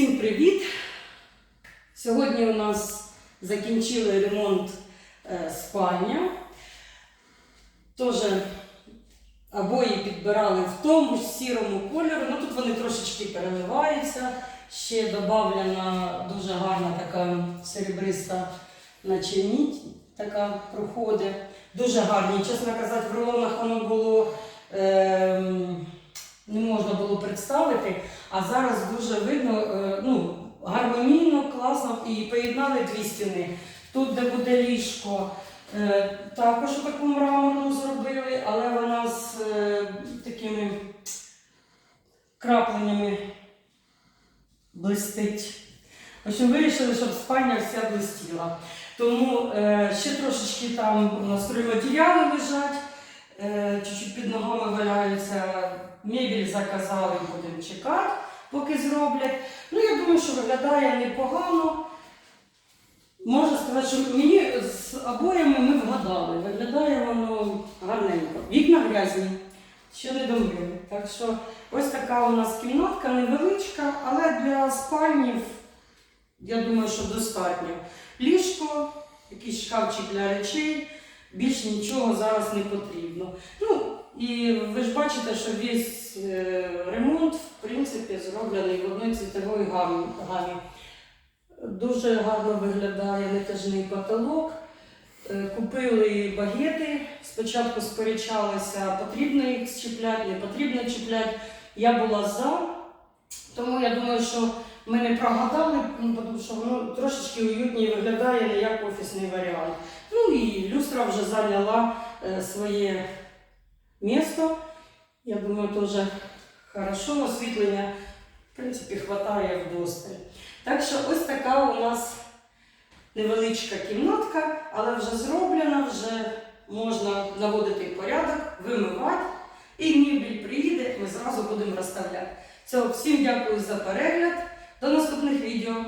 Всім привіт! Сьогодні у нас закінчили ремонт е, спальня. Теж обої підбирали в тому ж сірому кольору. Ну тут вони трошечки переливаються. Ще додавлена дуже гарна така серебриста, наче мідь така проходить. Дуже гарні. Чесно казати, в рулонах воно а зараз дуже видно, е, ну, гармонійно, класно і поєднали дві стіни. Тут, де буде ліжко, е, також у такому мраморну зробили, але вона з е, такими крапленнями блистить. В общем, вирішили, щоб спальня вся блистіла. Тому ще трошечки там у нас стройматеріали лежать, е, чуть-чуть під ногами валяються. Мебіль заказали, будемо чекати, поки зроблять. Ну, я думаю, що виглядає непогано. Можна сказати, що мені з обоями ми вгадали. Виглядає воно гарненько. Вікна грязні, ще не домили. Так що ось така у нас кімнатка невеличка, але для спальні, я думаю, що достатньо. Ліжко, якийсь шкафчик для речей, більш нічого зараз не потрібно. Ну, і ви ж бачите, що весь е, ремонт, в принципі, зроблений в одній цвітовій гамі. Дуже гарно виглядає натяжний потолок. Е, Купили багети. Спочатку сперечалися, потрібно їх чіпляти, не потрібно чіпляти. Я була за, тому я думаю, що ми не прогадали, ну, тому що воно трошечки уютніше виглядає, не як офісний варіант. Ну і люстра вже зайняла е, своє місто. Я думаю, теж хорошо освітлення, в принципі, хватає вдосталь. Так що ось така у нас невеличка кімнатка, але вже зроблена, вже можна наводити порядок, вимивати. І мебіль приїде, ми зразу будемо розставляти. Все, всім дякую за перегляд. До наступних відео.